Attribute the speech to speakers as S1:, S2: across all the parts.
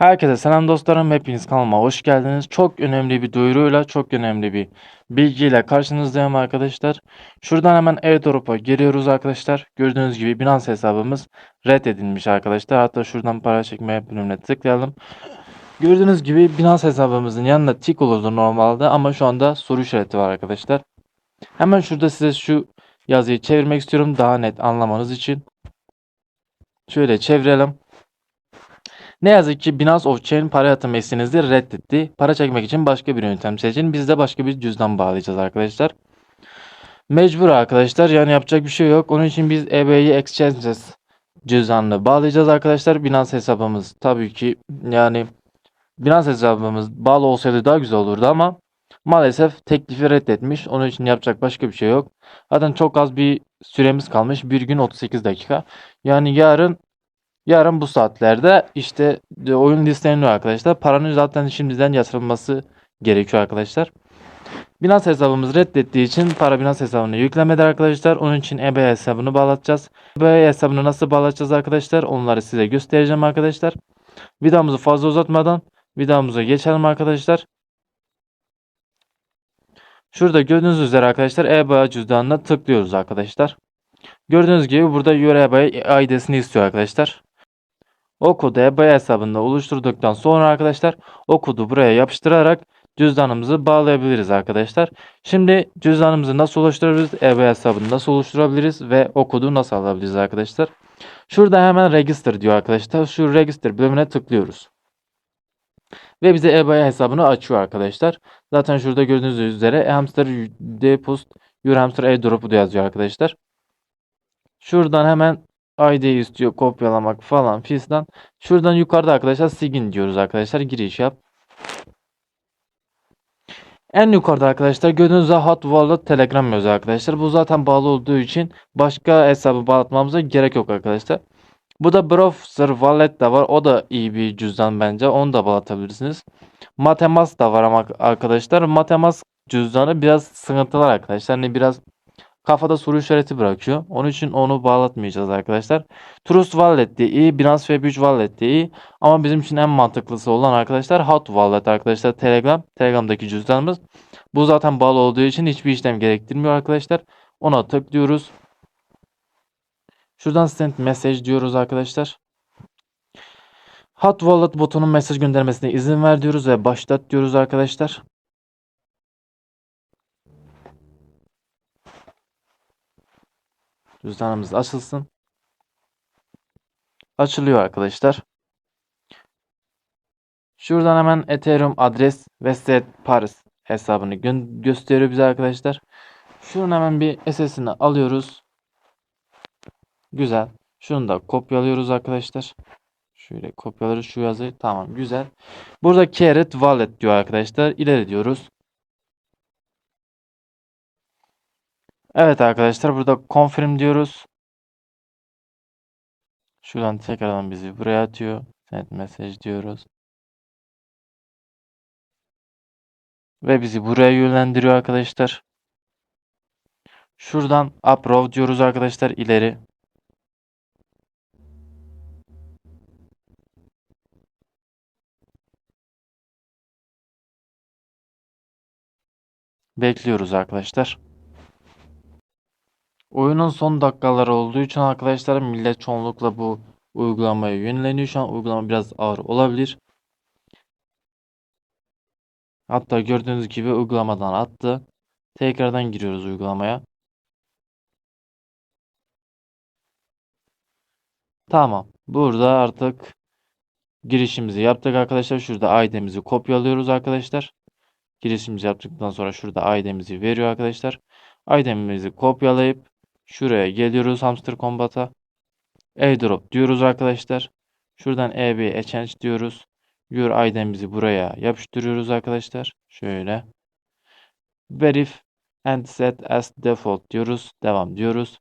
S1: Herkese selam dostlarım. Hepiniz kanalıma hoş geldiniz. Çok önemli bir duyuruyla, çok önemli bir bilgiyle karşınızdayım arkadaşlar. Şuradan hemen airdrop'a giriyoruz arkadaşlar. Gördüğünüz gibi Binance hesabımız reddedilmiş arkadaşlar. Hatta şuradan para çekmeye bölümüne tıklayalım. Gördüğünüz gibi Binance hesabımızın yanında tik olurdu normalde ama şu anda soru işareti var arkadaşlar. Hemen şurada size şu yazıyı çevirmek istiyorum daha net anlamanız için. Şöyle çevirelim. Ne yazık ki Binance Off-Chain para yatırma isteğinizi reddetti. Para çekmek için başka bir yöntem seçin. Biz de başka bir cüzdan bağlayacağız arkadaşlar. Mecbur arkadaşlar. Yani yapacak bir şey yok. Onun için biz eBay'i Exchanges cüzdanını bağlayacağız arkadaşlar. Binance hesabımız tabii ki yani Binance hesabımız bağlı olsaydı daha güzel olurdu ama maalesef teklifi reddetmiş. Onun için yapacak başka bir şey yok. Zaten çok az bir süremiz kalmış. Bir gün 38 dakika. Yani yarın Yarın bu saatlerde işte de oyun listeleniyor arkadaşlar. Paranın zaten şimdiden yatırılması gerekiyor arkadaşlar. Binance hesabımız reddettiği için para Binance hesabına yüklemedi arkadaşlar. Onun için eBay hesabını bağlatacağız. eBay hesabını nasıl bağlatacağız arkadaşlar? Onları size göstereceğim arkadaşlar. Videomuzu fazla uzatmadan videomuza geçelim arkadaşlar. Şurada gördüğünüz üzere arkadaşlar eBay cüzdanına tıklıyoruz arkadaşlar. Gördüğünüz gibi burada Your eBay ID'sini istiyor arkadaşlar. O kodu eBay hesabında oluşturduktan sonra arkadaşlar o kodu buraya yapıştırarak cüzdanımızı bağlayabiliriz arkadaşlar. Şimdi cüzdanımızı nasıl oluşturabiliriz? eBay hesabını nasıl oluşturabiliriz ve o kodu nasıl alabiliriz arkadaşlar? Şurada hemen register diyor arkadaşlar. Şu register bölümüne tıklıyoruz. Ve bize eBay hesabını açıyor arkadaşlar. Zaten şurada gördüğünüz üzere hamster deposit your hamster airdrop'u da yazıyor arkadaşlar. Şuradan hemen ID'yi istiyor kopyalamak falan fistan. Şuradan yukarıda arkadaşlar sigin diyoruz arkadaşlar. Giriş yap. En yukarıda arkadaşlar gördüğünüz Hot Wallet Telegram yazıyor arkadaşlar. Bu zaten bağlı olduğu için başka hesabı bağlatmamıza gerek yok arkadaşlar. Bu da Browser Wallet de var. O da iyi bir cüzdan bence. Onu da bağlatabilirsiniz. Matemas da var ama arkadaşlar. Matemas cüzdanı biraz sıkıntılı arkadaşlar. Hani biraz kafada soru işareti bırakıyor. Onun için onu bağlatmayacağız arkadaşlar. Trust Wallet de iyi. Binance Web3 Wallet de iyi. Ama bizim için en mantıklısı olan arkadaşlar Hot Wallet arkadaşlar. Telegram. Telegram'daki cüzdanımız. Bu zaten bağlı olduğu için hiçbir işlem gerektirmiyor arkadaşlar. Ona tıklıyoruz. Şuradan send message diyoruz arkadaşlar. Hot Wallet butonun mesaj göndermesine izin ver diyoruz ve başlat diyoruz arkadaşlar. Cüzdanımız açılsın. Açılıyor arkadaşlar. Şuradan hemen Ethereum adres ve set Paris hesabını gö gösteriyor bize arkadaşlar. Şunun hemen bir SS'ini alıyoruz. Güzel. Şunu da kopyalıyoruz arkadaşlar. Şöyle kopyalıyoruz şu yazıyı. Tamam güzel. Burada Carrot Wallet diyor arkadaşlar. İleri diyoruz. Evet arkadaşlar burada confirm diyoruz. Şuradan tekrardan bizi buraya atıyor. Send message diyoruz. Ve bizi buraya yönlendiriyor arkadaşlar. Şuradan approve diyoruz arkadaşlar ileri. Bekliyoruz arkadaşlar. Oyunun son dakikaları olduğu için arkadaşlar millet çoğunlukla bu uygulamaya yönleniyor. Şu an uygulama biraz ağır olabilir. Hatta gördüğünüz gibi uygulamadan attı. Tekrardan giriyoruz uygulamaya. Tamam. Burada artık girişimizi yaptık arkadaşlar. Şurada ID'mizi kopyalıyoruz arkadaşlar. Girişimizi yaptıktan sonra şurada ID'mizi veriyor arkadaşlar. ID'mizi kopyalayıp şuraya geliyoruz Hamster Combat'a. Airdrop diyoruz arkadaşlar. Şuradan EB Exchange diyoruz. Your ID'mizi buraya yapıştırıyoruz arkadaşlar. Şöyle. Verif and set as default diyoruz. Devam diyoruz.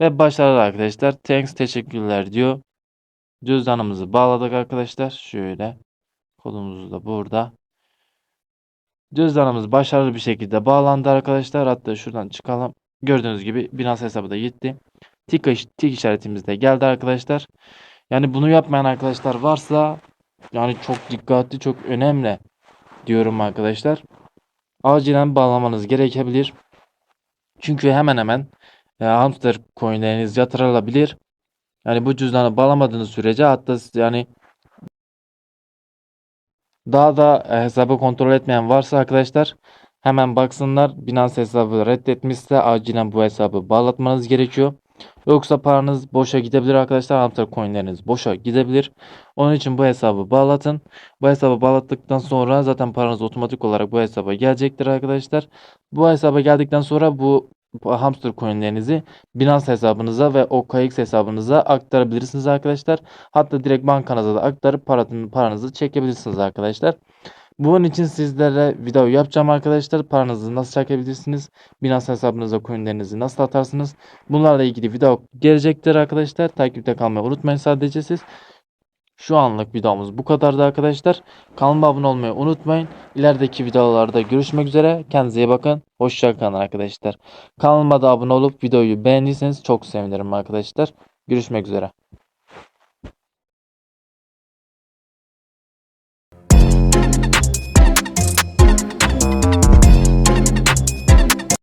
S1: Ve başladı arkadaşlar. Thanks teşekkürler diyor. Cüzdanımızı bağladık arkadaşlar. Şöyle. Kodumuz da burada. Cüzdanımız başarılı bir şekilde bağlandı arkadaşlar. Hatta şuradan çıkalım. Gördüğünüz gibi Binance hesabı da gitti. Tik, tik işaretimiz de geldi arkadaşlar. Yani bunu yapmayan arkadaşlar varsa yani çok dikkatli, çok önemli diyorum arkadaşlar. Acilen bağlamanız gerekebilir. Çünkü hemen hemen e, hamster coinleriniz yatırılabilir. Yani bu cüzdanı bağlamadığınız sürece hatta yani daha da e, hesabı kontrol etmeyen varsa arkadaşlar hemen baksınlar. Binance hesabı reddetmişse acilen bu hesabı bağlatmanız gerekiyor. Yoksa paranız boşa gidebilir arkadaşlar. Hamster coinleriniz boşa gidebilir. Onun için bu hesabı bağlatın. Bu hesabı bağlattıktan sonra zaten paranız otomatik olarak bu hesaba gelecektir arkadaşlar. Bu hesaba geldikten sonra bu hamster coinlerinizi Binance hesabınıza ve OKX hesabınıza aktarabilirsiniz arkadaşlar. Hatta direkt bankanıza da aktarıp paranızı çekebilirsiniz arkadaşlar. Bunun için sizlere video yapacağım arkadaşlar. Paranızı nasıl çekebilirsiniz? Binance hesabınıza coinlerinizi nasıl atarsınız? Bunlarla ilgili video gelecektir arkadaşlar. Takipte kalmayı unutmayın sadece siz. Şu anlık videomuz bu kadardı arkadaşlar. Kanalıma abone olmayı unutmayın. İlerideki videolarda görüşmek üzere. Kendinize iyi bakın. Hoşçakalın arkadaşlar. Kanalıma da abone olup videoyu beğendiyseniz çok sevinirim arkadaşlar. Görüşmek üzere.